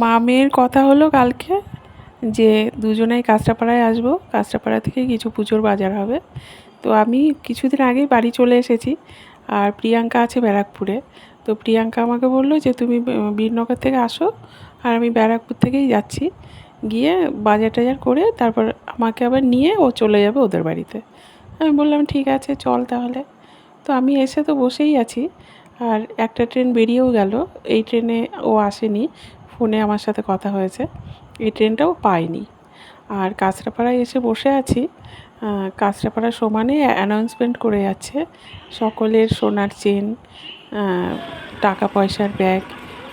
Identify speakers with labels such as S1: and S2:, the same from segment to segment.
S1: মা মেয়ের কথা হলো কালকে, যে দুজনেই কাঁচরাপাড়ায় আসব। কাঁচরাপাড়া থেকে কিছু পুজোর বাজার হবে। তো আমি কিছুদিন আগেই বাড়ি চলে এসেছি, আর প্রিয়াঙ্কা আছে ব্যারাকপুরে। তো প্রিয়াঙ্কা আমাকে বলল যে, তুমি বীরনগর থেকে আসো, আর আমি ব্যারাকপুর থেকেই যাচ্ছি। গিয়ে বাজার টাজার করে তারপর আমাকে আবার নিয়ে ও চলে যাবে ওদের বাড়িতে। আমি বললাম, ঠিক আছে, চল তাহলে। তো আমি এসে তো বসেই আছি, আর একটা ট্রেন বেরিয়েও গেল। এই ট্রেনে ও আসেনি। ফোনে আমার সাথে কথা হয়েছে। এই ট্রেনটাও পাইনি। আর কাঁচরাপাড়ায় এসে বসে আছি। কাঁচরাপাড়া সমানে অ্যানাউন্সমেন্ট করে যাচ্ছে। সকলের সোনার চেন টাকা পয়সার ব্যাগ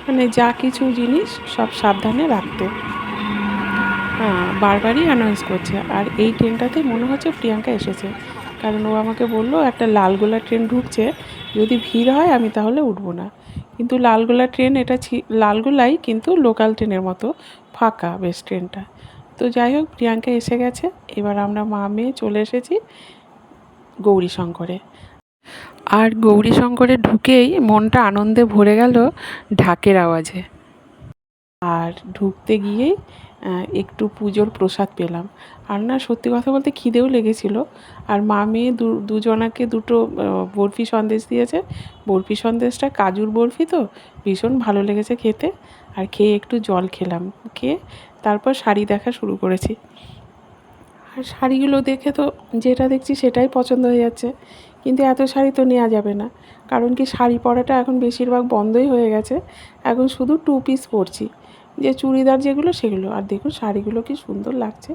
S1: মানে যা কিছু জিনিস সব সাবধানে রাখতে। বারবারই অ্যানাউন্স করছে। আর এই ট্রেনটাতে মনে হচ্ছে প্রিয়াঙ্কা এসেছে। কারণ ও আমাকে বলল, একটা লালগোলা ট্রেন ঢুকছে। যদি ভিড় হয় আমি তাহলে উঠবো না। কিন্তু লালগোলা ট্রেন এটা লালগোলাই কিন্তু লোকাল ট্রেনের মতো ফাঁকা বেশ ট্রেনটা। তো যাই হোক, প্রিয়াঙ্কা এসে গেছে। এবার আমরা মা মেয়ে চলে এসেছি গৌরী শঙ্করে। আর গৌরী শঙ্করে ঢুকেই মনটা আনন্দে ভরে গেল ঢাকের আওয়াজে। আর ঢুকতে গিয়েই একটু পুজোর প্রসাদ পেলাম। আর না, সত্যি কথা বলতে খিদেও লেগেছিল। আর মা মেয়ে দু, দুজনাকে দুটো বরফি সন্দেশ দিয়েছে। বরফি সন্দেশটা কাজুর বরফি তো, ভীষণ ভালো লেগেছে খেতে। আর খেয়ে একটু জল খেলাম, খেয়ে তারপর শাড়ি দেখা শুরু করেছি। আর শাড়িগুলো দেখে তো যেটা দেখছি সেটাই পছন্দ হয়ে যাচ্ছে। কিন্তু এত শাড়ি তো নেওয়া যাবে না। কারণ কি শাড়ি পরাটা এখন বেশিরভাগ বন্ধই হয়ে গেছে। এখন শুধু টু পিস পরছি। যে চুড়িদার যেগুলো, সেগুলো। আর দেখুন, শাড়িগুলো কি সুন্দর লাগছে।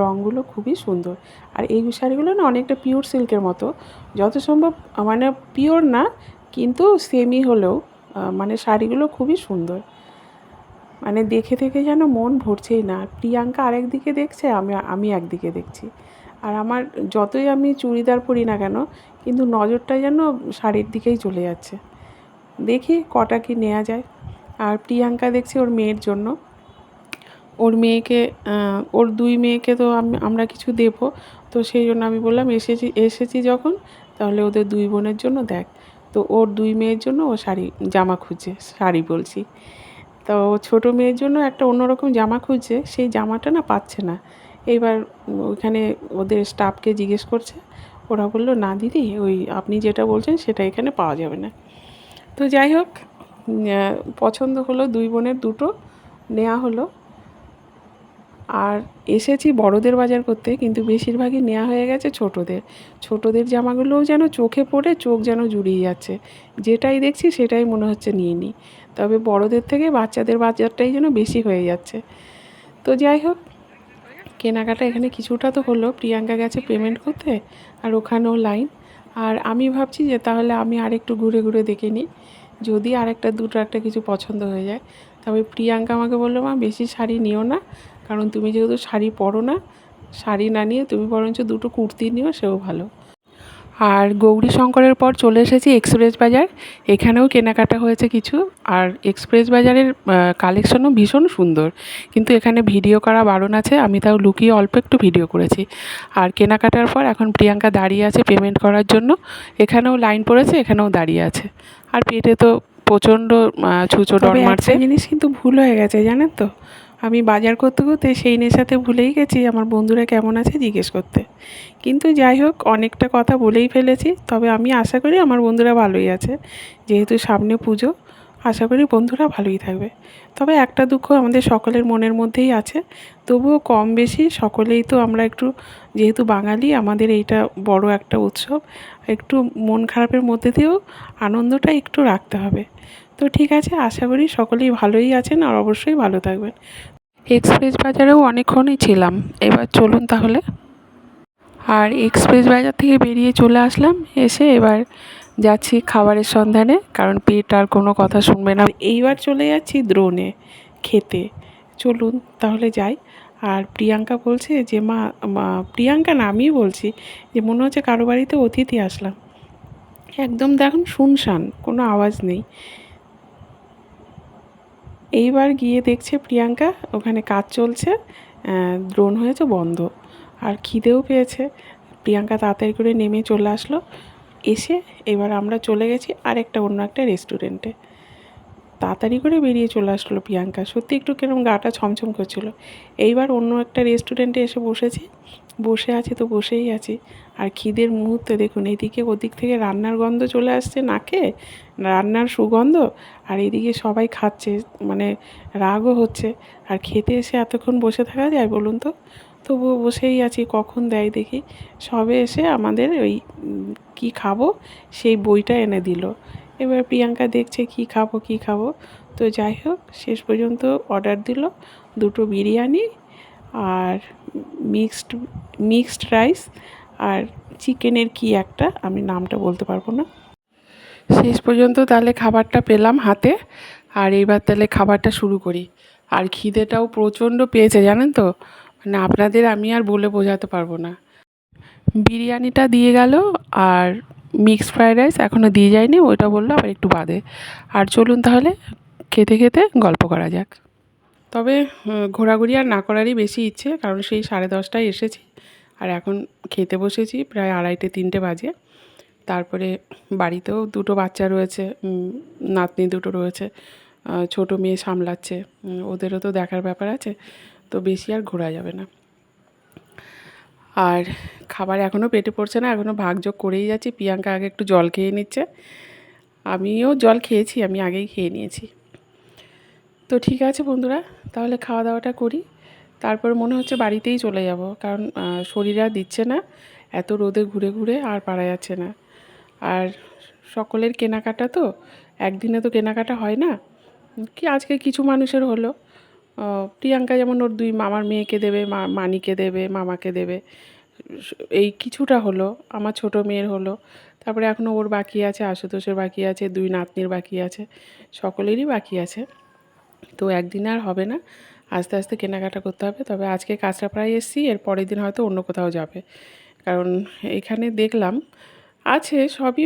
S1: রঙগুলো খুবই সুন্দর। আর এই শাড়িগুলো না অনেকটা পিওর সিল্কের মতো। যত সম্ভব মানে পিওর না, কিন্তু সেমি হলেও মানে শাড়িগুলো খুবই সুন্দর। মানে দেখে দেখে যেন মন ভরছেই না। প্রিয়াঙ্কা আরেক দিকে দেখছে, আমি আমি একদিকে দেখছি। আর আমার যতই আমি চুড়িদার পরি না কেন, কিন্তু নজরটা যেন শাড়ির দিকেই চলে যাচ্ছে। দেখি কটা কি নেওয়া যায়। আর প্রিয়াঙ্কা দেখছি ওর মেয়ের জন্য। ওর মেয়েকে ওর দুই মেয়েকে তো আমরা কিছু দেবো। তো সেই জন্য আমি বললাম, এসেছি এসেছি যখন, তাহলে ওদের দুই বোনের জন্য দেখ। তো ওর দুই মেয়ের জন্য ও শাড়ি, জামা খুঁজছে, শাড়ি বলছি। তো ছোটো মেয়ের জন্য একটা অন্যরকম জামা খুঁজছে, সেই জামাটা না পাচ্ছে না। এইবার ওইখানে ওদের স্টাফকে জিজ্ঞেস করছে, ওরা বলল, না দিদি, ওই আপনি যেটা বলছেন, সেটা এখানে পাওয়া যাবে না। তো যাই হোক পছন্দ হলো দুই বোনের দুটো নেওয়া হলো। আর এসেছি বড়দের বাজার করতে, কিন্তু বেশিরভাগই নেওয়া হয়ে গেছে ছোটদের। ছোটদের জামাগুলোও যেন চোখে পড়ে, চোখ যেন জুড়িয়ে যাচ্ছে। যেটাই দেখছি সেটাই মনে হচ্ছে নিয়ে নিই তবে বড়দের থেকে বাচ্চাদের বাজারটাই যেন বেশি হয়ে যাচ্ছে। তো যাই হোক, কেনাকাটা এখানে কিছুটা তো হলো। প্রিয়াঙ্কা গেছে পেমেন্ট করতে, আর ওখানেও লাইন আর আমি ভাবছি যে তাহলে আমি আরেকটু ঘুরে ঘুরে দেখে নিই। যদি আরেকটা, দুটো, একটা কিছু পছন্দ হয়ে যায়। তবে প্রিয়াঙ্কা আমাকে বলল, মা, বেশি শাড়ি নিও না। কারণ তুমি যেহেতু শাড়ি পরো না, শাড়ি না নিয়ে তুমি বরঞ্চ দুটো কুর্তি নিও, সেও ভালো। আর গৌরী শঙ্করের পর চলে এসেছি এক্সপ্রেস বাজার। এখানেও কেনাকাটা হয়েছে কিছু। আর এক্সপ্রেস বাজারের কালেকশনও ভীষণ সুন্দর। কিন্তু এখানে ভিডিও করা বারণ আছে আমি তাও লুকিয়ে অল্প একটু ভিডিও করেছি। আর কেনাকাটার পর এখন প্রিয়াঙ্কা দাঁড়িয়ে আছে পেমেন্ট করার জন্য। এখানেও লাইন পড়েছে এখানেও দাঁড়িয়ে আছে। আর পেটে তো প্রচণ্ড ছুঁচো ডর মারছে। জিনিস কিন্তু ভুল হয়ে গেছে জানেন তো? আমি বাজার করতে করতে সেই নেশাতে ভুলেই গেছি, আমার বন্ধুরা কেমন আছে জিজ্ঞেস করতে। কিন্তু যাই হোক, অনেকটা কথা বলেই ফেলেছি, তবে আমি আশা করি আমার বন্ধুরা ভালোই আছে। যেহেতু সামনে পুজো আশা করি বন্ধুরা ভালোই থাকবে। তবে একটা দুঃখ আমাদের সকলের মনের মধ্যেই আছে, তবুও কম বেশি সকলেই তো আমরা একটু, যেহেতু বাঙালি, আমাদের এইটা বড় একটা উৎসব, একটু মন খারাপের মধ্যে দিয়েও আনন্দটা একটু রাখতে হবে। তো ঠিক আছে, আশা করি সকলেই ভালোই আছেন আর অবশ্যই ভালো থাকবেন। এক্সপ্রেস বাজারেও অনেকক্ষণই ছিলাম, এবার চলুন তাহলে। আর এক্সপ্রেস বাজার থেকে বেরিয়ে চলে আসলাম, এসে এবার যাচ্ছি খাবারের সন্ধানে, কারণ পেট আর কোনো কথা শুনবে না। এইবার চলে যাচ্ছি দ্রোণে খেতে চলুন তাহলে যাই। আর প্রিয়াঙ্কা বলছে যে, মা প্রিয়াঙ্কা না, আমিই বলছি যে, মনে হচ্ছে কারও বাড়িতে অতিথি আসলাম। একদম দেখুন শুনশান, কোনো আওয়াজ নেই। এইবার গিয়ে দেখছে প্রিয়াঙ্কা, ওখানে কাজ চলছে দ্রোণ হয়েছে বন্ধ। আর খিদেও পেয়েছে। প্রিয়াঙ্কা তাড়াতাড়ি করে নেমে চলে আসলো। এসে এবার আমরা চলে গেছি আরেকটা অন্য একটা রেস্টুরেন্টে। তাড়াতাড়ি করে বেরিয়ে চলে আসলো প্রিয়াঙ্কা। সত্যি একটু কিরম গাটা ছমছম করছিল। এইবার অন্য একটা রেস্টুরেন্টে এসে বসেছি। বসে আছি তো বসেই আছি। আর খিদের মুহূর্তে দেখুন, এদিকে ওদিক থেকে রান্নার গন্ধ চলে আসছে নাকে, রান্নার সুগন্ধ, আর এদিকে সবাই খাচ্ছে মানে রাগও হচ্ছে। আর খেতে এসে এতক্ষণ বসে থাকা যায় বলুন তো? তবুও বসেই আছি, কখন দেয় দেখি। সবে এসে আমাদের ওই কী খাব, সেই বইটা এনে দিল। এবার প্রিয়াঙ্কা দেখছে কী খাব কী খাব। তো যাই হোক, শেষ পর্যন্ত অর্ডার দিল দুটো বিরিয়ানি আর মিক্সড মিক্সড রাইস আর চিকেনের কি একটা, আমি নামটা বলতে পারব না। শেষ পর্যন্ত তাহলে খাবারটা পেলাম হাতে আর এইবার তাহলে খাবারটা শুরু করি। আর খিদেটাও প্রচণ্ড পেয়েছে, জানেন তো? মানে আপনাদের আমি আর বলে বোঝাতে পারব না। বিরিয়ানিটা দিয়ে গেল আর মিক্সড ফ্রাইড রাইস এখনও দিয়ে যায়নি, ওইটা বলল আবার একটু বাদে। আর চলুন তাহলে খেতে খেতে গল্প করা যাক। তবে ঘোরাঘুরি আর না করারই বেশি ইচ্ছে, কারণ সেই সাড়ে দশটায় এসেছি। আর এখন খেতে বসেছি প্রায় আড়াইটে, তিনটে বাজে। তারপরে বাড়িতেও দুটো বাচ্চা রয়েছে নাতনি দুটো রয়েছে ছোটো মেয়ে সামলাচ্ছে ওদেরও তো দেখার ব্যাপার আছে। তো বেশি আর ঘোরা যাবে না। আর খাবার এখনও পেটে পড়ছে না এখনও ভাগযোগ করেই যাচ্ছি। প্রিয়াঙ্কা আগে একটু জল খেয়ে নিচ্ছে। আমিও জল খেয়েছি, আমি আগেই খেয়ে নিয়েছি। তো ঠিক আছে বন্ধুরা, তাহলে খাওয়া দাওয়াটা করি। তারপর মনে হচ্ছে বাড়িতেই চলে যাব, কারণ শরীর আর দিচ্ছে না। এত রোদে ঘুরে ঘুরে আর পারা যাচ্ছে না। আর সকলের কেনাকাটা তো, একদিনে তো কেনাকাটা হয় না। কি আজকে কিছু মানুষের হলো। প্রিয়াঙ্কা যেমন ওর দুই মামার মেয়েকে দেবে, মা, মানিকে দেবে, মামাকে দেবে, এই কিছুটা হলো, আমার ছোট মেয়ের হলো, তারপরে এখনও ওর বাকি আছে, আশুতোষের বাকি আছে, দুই নাতনির বাকি আছে, সকলেরই বাকি আছে, তো একদিন আর হবে না, আস্তে আস্তে কেনাকাটা করতে হবে, তবে আজকে কাঁচরাপাড়ায় এসেছি, এর পরের দিন হয়তো অন্য কোথাও যাবে, কারণ এখানে দেখলাম, আছে সবই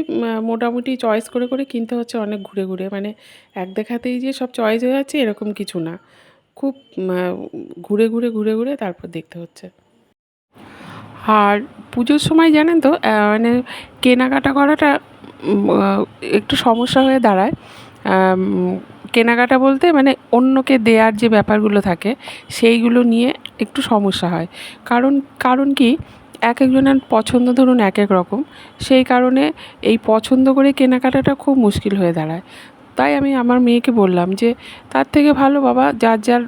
S1: মোটামুটি চয়েস করে করে কিনতে হচ্ছে অনেক ঘুরে ঘুরে মানে এক দেখাতেই যে সব চয়েস হয়ে যাচ্ছে, এরকম কিছু না খুব ঘুরে ঘুরে ঘুরে ঘুরে তারপর দেখতে হচ্ছে। আর পুজোর সময় জানেন তো মানে কেনাকাটা করাটা একটু সমস্যা হয়ে দাঁড়ায়। কেনাকাটা বলতে মানে অন্যকে দেয়ার যে ব্যাপারগুলো থাকে, সেইগুলো নিয়ে একটু সমস্যা হয়। কারণ কারণ কি, এক একজনের পছন্দ ধরুন এক এক রকম, সেই কারণে এই পছন্দ করে কেনাকাটাটা খুব মুশকিল হয়ে দাঁড়ায়। তাই আমি আমার মেয়েকে বললাম যে, তার থেকে ভালো বাবা, যার যার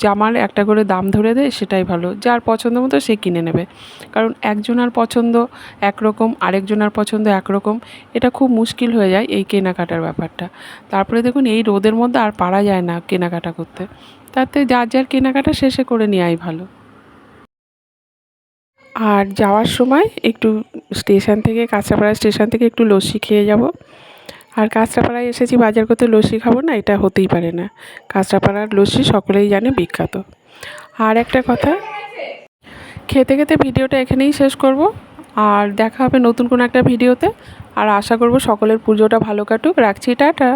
S1: জামার একটা করে দাম ধরে দেয় সেটাই ভালো। যার পছন্দ মতো সে কিনে নেবে। কারণ একজনের পছন্দ একরকম, আরেকজনের পছন্দ একরকম, এটা খুব মুশকিল হয়ে যায় এই কেনাকাটার ব্যাপারটা। তারপরে দেখুন, এই রোদের মধ্যে আর পারা যায় না কেনাকাটা করতে। তাতে যার যার কেনাকাটা শেষে করে নেওয়াই ভালো। আর যাওয়ার সময় একটু স্টেশন থেকে কাঁচরাপাড়া স্টেশন থেকে একটু লস্যি খেয়ে যাব। আর কাঁচরাপাড়ায় এসেছি বাজার করতে লস্যি খাব না, এটা হতেই পারে না। কাঁচরাপাড়ার লস্যি সকলেই জানে বিখ্যাত। আর একটা কথা, খেতে খেতে ভিডিওটা এখানেই শেষ করব। আর দেখা হবে নতুন কোনো একটা ভিডিওতে। আর আশা করব সকলের পুজোটা ভালো কাটুক। রাখছি, টাটা।